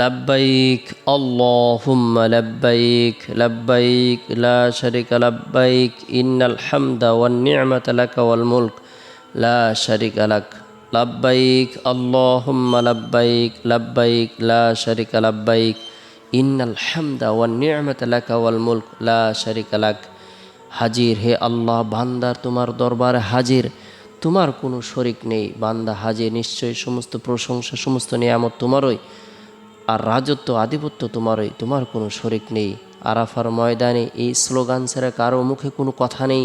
লাব্বাইক, আল্লাহুম্মা লাব্বাইক লাব্বাইক, লা শারিকা লাব্বাইক, ইন্নাল হামদা ওয়ান নি'মাতা লাকা ওয়াল মুলক, লা শারিকা লাক। লাব্বাইক, আল্লাহুম্মা লাব্বাইক লাব্বাইক, লা শারিকা লাব্বাইক, ইন্নাল হামদা ওয়ান নি'মাতা লাকা ওয়াল মুলক, লা শারিকা লাক। হাজির হে আল্লাহ বান্দার তোমার দরবারে হাজির। তোমার কোনো শরিক নেই। বান্দা হাজির, নিশ্চয়ই সমস্ত প্রশংসা, সমস্ত নিয়ামত তোমারই। আর রাজত্ব, আধিপত্য তোমারই, তোমার কোনো শরিক নেই। আরাফার ময়দানে এই স্লোগান ছাড়া কারও মুখে কোনো কথা নেই।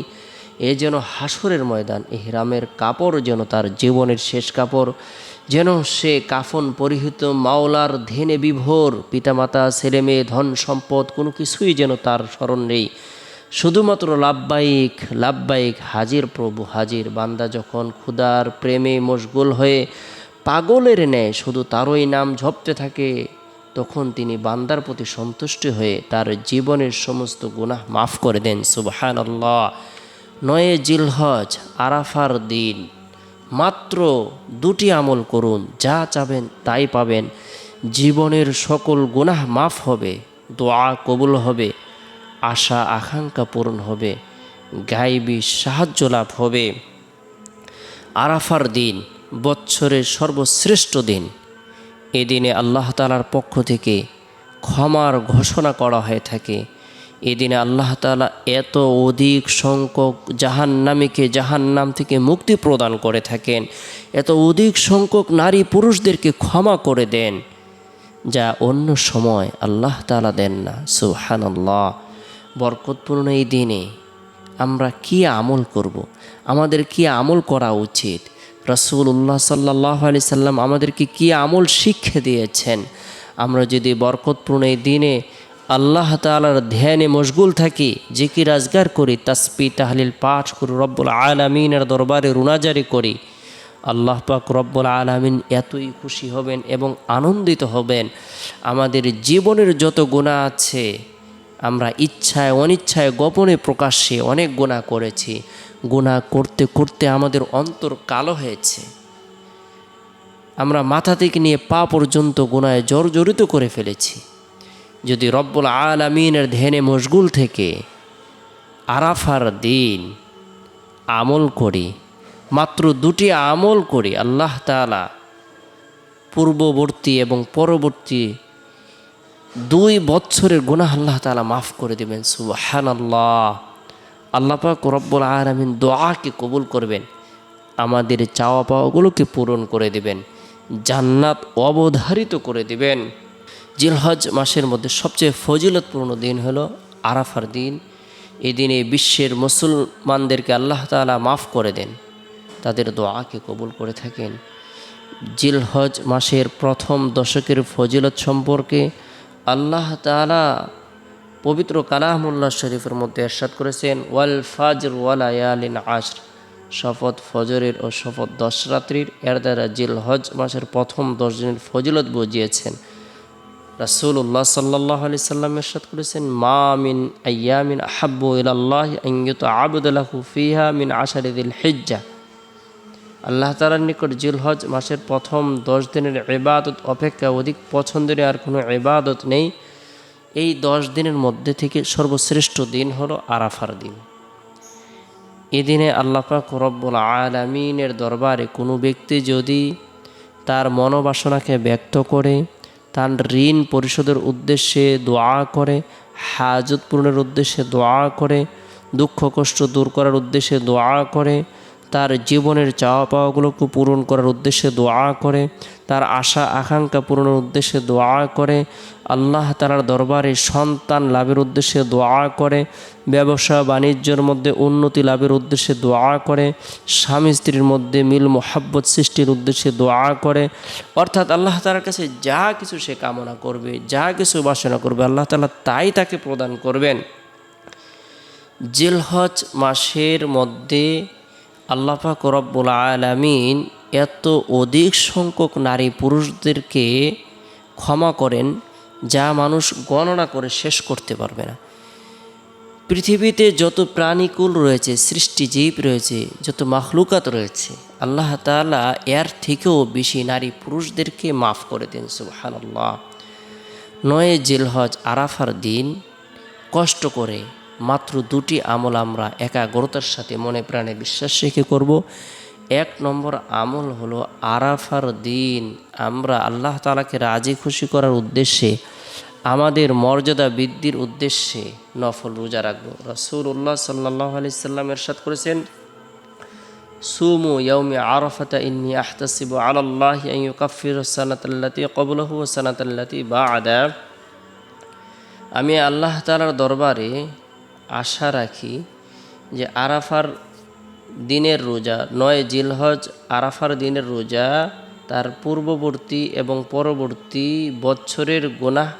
এ যেন হাসরের ময়দান, এহরামের কাপড় যেন তার জীবনের শেষ কাপড়। যেন সে কাফন পরিহিত মাওলার ধেনে বিভোর। পিতামাতা ছেলে মেয়ে ধন সম্পদ, কোনো কিছুই যেন তার স্মরণ নেই। শুধুমাত্র লাভবাহিক লাভবাহিক হাজির প্রভু, হাজির বান্দা যখন ক্ষুদার প্রেমে মশগুল হয়ে পাগলের ন্যায় শুধু তারই নাম ঝপতে থাকে। তখন তিনি বান্দার প্রতি সন্তুষ্ট হয়ে তার জীবনের সমস্ত গুনাহ মাফ করে দেন। সুবহান আল্লাহ নয়ে জিলহজ, আরাফার দিন। মাত্র দুটি আমল করুন, যা চাবেন তাই পাবেন। জীবনের সকল গুনাহ মাফ হবে, দোয়া কবুল হবে, আশা, আকাঙ্ক্ষা পূরণ হবে গাইবী সাহায্য লাভ হবে। আরাফার দিন, বৎসরের সর্বশ্রেষ্ঠ দিন। এদিনে আল্লাহ তালার পক্ষ থেকে ক্ষমার ঘোষণা করা হয়ে থাকে। এদিনে আল্লাহ তালা এত অধিক সংখ্যক জাহান্নামীকে জাহান্নাম থেকে মুক্তি প্রদান করে থাকেন। এত অধিক সংখ্যক নারী পুরুষদেরকে ক্ষমা করে দেন, যা অন্য সময় আল্লাহ তালা দেন না। সুহানাল্লাহ বরকতপূর্ণ এই দিনে আমরা কি আমল করব। আমাদের কি আমল করা উচিত? রসুল্লাহ সাল্লাহ আলি সাল্লাম আমাদেরকে কি আমল শিক্ষা দিয়েছেন? আমরা যদি বরকতপূর্ণ এই দিনে আল্লাহ তালার ধ্যানে মশগুল থাকি যে কি রাজগার করি তাসপি তাহলিল পাঠ করি, রব্বুল আলমিনের দরবারে রুনাজারি করি, আল্লাহ পাক রব্বুল আলমিন এতই খুশি হবেন এবং আনন্দিত হবেন। আমাদের জীবনের যত গুণা আছে, আমরা ইচ্ছায়, অনিচ্ছায় গোপনে প্রকাশ্যে অনেক গুণা করেছি। গুণা করতে করতে আমাদের অন্তর কালো হয়েছে। আমরা মাথা থেকে নিয়ে পা পর্যন্ত গুণায় জর্জরিত করে ফেলেছি। যদি রব্বুল আলমিনের ধ্যানে মশগুল থেকে আরাফার দিন আমল করি, মাত্র দুটি আমল করি, আল্লাহ তালা পূর্ববর্তী এবং পরবর্তী দুই বছরের গুনাহ আল্লাহ তালা মাফ করে দেবেন। সুবাহান আল্লাহ আল্লাহ পাক রব্বুল আলমিন দোয়াকে কবুল করবেন। আমাদের চাওয়া পাওয়াগুলোকে পূরণ করে দেবেন। জান্নাত অবধারিত করে দেবেন। জিলহজ মাসের মধ্যে সবচেয়ে ফজিলতপূর্ণ দিন হলো আরাফার দিন। এই দিনে বিশ্বের মুসলমানদেরকে আল্লাহ তালা মাফ করে দেন। তাদের দোয়াকে কবুল করে থাকেন। জিলহজ মাসের প্রথম দশকের ফজিলত সম্পর্কে আল্লাহ তালা পবিত্র কালামুল্লাহ শরীফের মধ্যে এরশাদ করেছেন, ওয়াল ফাজর ওয়াল আয়ালিন আশর। শপথ ফজরের ও শপথ দশ রাত্রির, এর দ্বারা জিল হজ মাসের প্রথম দশ দিনের ফজিলত বুঝিয়েছেন। রাসুল্লাহ সাল্লাহ আলি সাল্লাম এরশাদ করেছেন, মা মিন আয়ামিন আহাব্বু ইলাল্লাহ আইয়ুত আবুদুল্লাহু ফিহা মিন আশারিদিল হিজ্জা। আল্লাহ তালার নিকট জিলহজ মাসের প্রথম দশ দিনের এবাদত অপেক্ষা অধিক পছন্দের আর কোনো এবাদত নেই। এই দশ দিনের মধ্যে থেকে সর্বশ্রেষ্ঠ দিন হলো আরাফার দিন। এদিনে আল্লাপাক রব্বুল আলমিনের দরবারে কোনো ব্যক্তি যদি তার মনোবাসনাকে ব্যক্ত করে, তার ঋণ পরিশোধের উদ্দেশ্যে দোয়া করে, হাজত পূরণের উদ্দেশ্যে দোয়া করে, দুঃখ কষ্ট দূর করার উদ্দেশ্যে দোয়া করে, তার জীবনের চাওয়া পাওয়াগুলোকে পূরণ করার উদ্দেশ্যে দোয়া করে তার আশা, আকাঙ্ক্ষা পূরণের উদ্দেশ্যে দোয়া করে। আল্লাহ তালার দরবারে সন্তান লাভের উদ্দেশ্যে দোয়া করে। ব্যবসা, বাণিজ্যের মধ্যে উন্নতি লাভের উদ্দেশ্যে দোয়া করে। স্বামী স্ত্রীর মধ্যে মিল মোহাব্বত সৃষ্টির উদ্দেশ্যে দোয়া করে। অর্থাৎ আল্লাহ তালার কাছে যা কিছু সে কামনা করবে, যা কিছু বাসনা করবে, আল্লাহ তালা তাই তাকে প্রদান করবেন। জিলহজ মাসের মধ্যে আল্লাপাক রব্বুল আলমিন এত অধিক সংখ্যক নারী পুরুষদেরকে ক্ষমা করেন যা মানুষ গণনা করে শেষ করতে পারবে না। পৃথিবীতে যত প্রাণীকুল রয়েছে সৃষ্টিজীব রয়েছে, যত মাখলুকাত রয়েছে, আল্লাহ তালা এর থেকেও বেশি নারী পুরুষদেরকে মাফ করে দেন সুবাহান্লাহ নয় জেলহজ আরাফার দিন কষ্ট করে মাত্র দুটি আমল আমরা একাগ্রতার সাথে মনে প্রাণে বিশ্বাস রেখে করব। এক নম্বর আমল হলো আরাফার দিন। আমরা আল্লাহ তালাকে রাজি খুশি করার উদ্দেশ্যে, আমাদের মর্যাদা বৃদ্ধির উদ্দেশ্যে নফল রোজা রাখব। রসুল্লাহ সাল্লাহ আলি সাল্লাম এরশাদ করেছেন, সুমু ইয়াউমি আরাফাতা ইন্নি আহতাসিবু আলাল্লাহ আন ইউকাফির সানাতাল্লাতি ক্বাবলাহু ওয়া সানাতাল্লাতি বা'দা আমি আল্লাহ তালার দরবারে আশা রাখি যে আরাফার দিনের রোজা, নয় জিলহজ আরাফার দিনের রোজা, তার পূর্ববর্তী এবং পরবর্তী বছরের গোনাহ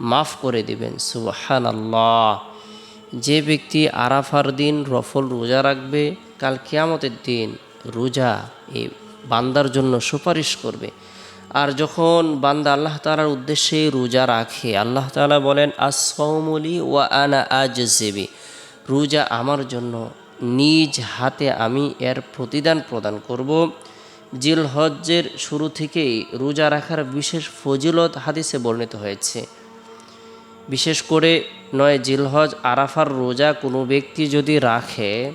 মাফ করে দিবেন। সুবহান আল্লাহ যে ব্যক্তি আরাফার দিন রফল রোজা রাখবে, কাল কিয়ামতের দিন রোজা এই বান্দার জন্য সুপারিশ করবে। আর যখন বান্দা আল্লাহ তালার উদ্দেশ্যে রোজা রাখে, আল্লাহ তালা বলেন আসৌমলি ওয়া আনা আজ রোজা আমার জন্য নিজ হাতে আমি এর প্রতিদান প্রদান করব। জিল হজ্জের শুরু থেকেই রোজা রাখার বিশেষ ফজিলত হাদিসে বর্ণিত হয়েছে। বিশেষ করে নয় জিলহজ আরাফার রোজা কোনো ব্যক্তি যদি রাখে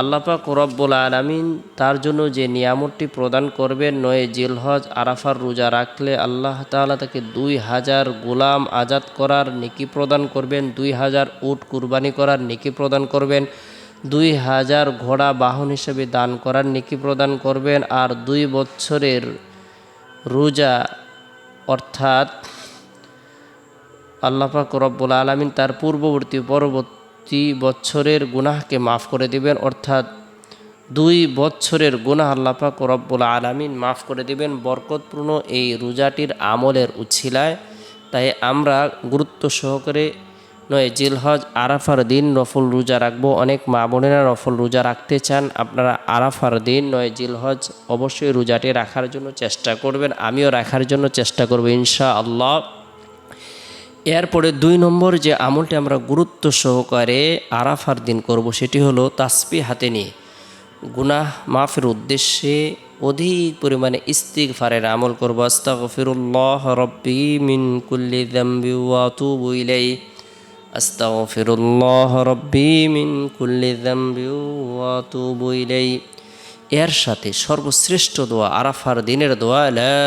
আল্লাপাক রব্বুল আলমিন তার জন্য যে নিয়ামতটি প্রদান করবেন নয় জিলহজ, আরাফার রোজা রাখলে আল্লাহ তাআলা তাকে দুই হাজার গোলাম আজাদ করার নেকি প্রদান করবেন, দুই হাজার উট কুরবানি করার নেকি প্রদান করবেন, দুই হাজার ঘোড়া বাহন হিসেবে দান করার নেকি প্রদান করবেন আর দুই বছরের রোজা অর্থাৎ আল্লাপাক রব্বুল আলমিন তার পূর্ববর্তী পরবর্তী বছরের গুনাহকে মাফ করে দিবেন, অর্থাৎ দুই বছরের গুনাহ আল্লাপাক রব্বুল আলমিন মাফ করে দিবেন। বরকতপূর্ণ এই রোজাটির আমলের উচ্ছিলায় তাই আমরা গুরুত্ব সহকারে নয়, জিলহজ, আরাফার দিন নফল রোজা রাখব। অনেক মা বোনেরা নফল রোজা রাখতে চান, আপনারা আরাফার দিন নয়, জিলহজ অবশ্যই রোজাটি রাখার জন্য চেষ্টা করবেন। আমিও রাখার জন্য চেষ্টা করব ইনশা আল্লাহ এরপরে দুই নম্বর যে আমলটি আমরা গুরুত্ব সহকারে আরাফার দিন করব, সেটি হলো তাসপি হাতে নিয়ে। গুনাহ মাফের উদ্দেশ্যে অধিক পরিমাণে ইস্তিগফারের আমল করব। আস্তাগফিরুল্লাহ রব্বি মিন কুল্লি যামবি ওয়া আতুবু ইলাই আস্তাগফিরুল্লাহ রব্বি মিন কুল্লি যামবি ওয়া ইলাই এর সাথে সর্বশ্রেষ্ঠ দোয়া, আরাফার দিনের দোয়া, লা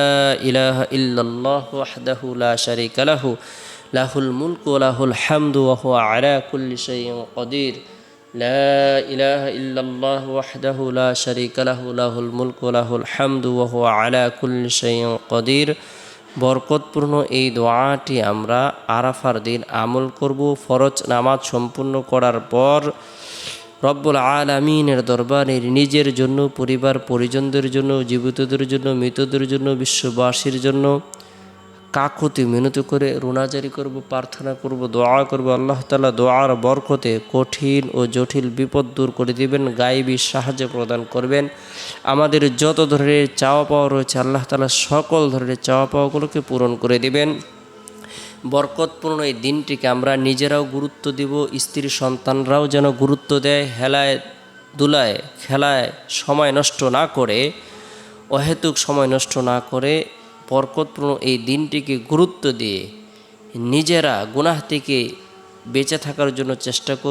ইলাহা ইল্লাল্লাহ ওয়াহদাহু লা শারীকা লাহু। লাহুল মুলকু লাহুল হামদু ওয়া হুয়া আলা কুল্লি লা ইলাহা ইল্লাল্লাহ ওয়াহদাহু লা শারীকা লাহু, লাহুল মুলকু লাহুল হামদু ওয়া হুয়া আলা কুল্লি শাইইন কাদির। বরকতপূর্ণ এই দোয়াটি আমরা আরাফার দিন আমল করব, ফরজ নামাজ সম্পূর্ণ করার পর রব্বুল আলমিনের দরবারে নিজের জন্য, পরিবার পরিজনদের জন্য, জীবিতদের জন্য, মৃতদের জন্য, বিশ্ববাসীর জন্য কাকুতি মিনতি করে রোনাজারি করব, প্রার্থনা করব, দোয়া করব, আল্লাহ তালা দোয়ার বরকতে কঠিন ও জটিল বিপদ দূর করে দিবেন, গায়েবী সাহায্য প্রদান করবেন। আমাদের যত ধরনের চাওয়া পাওয়া রয়েছে, আল্লাহ তালা সকল ধরনের চাওয়া পাওয়াগুলোকে পূরণ করে দিবেন। বরকতপূর্ণ এই দিনটিকে আমরা নিজেরাও গুরুত্ব দিব, স্ত্রী সন্তানরাও যেন গুরুত্ব দেয়, হেলায় দুলায়, খেলায় সময় নষ্ট না করে, অহেতুক সময় নষ্ট না করে বরকতপূর্ণ এই দিনটিকে গুরুত্ব দিয়ে নিজেরা গুনাহ থেকে বেঁচে থাকার জন্য চেষ্টা করব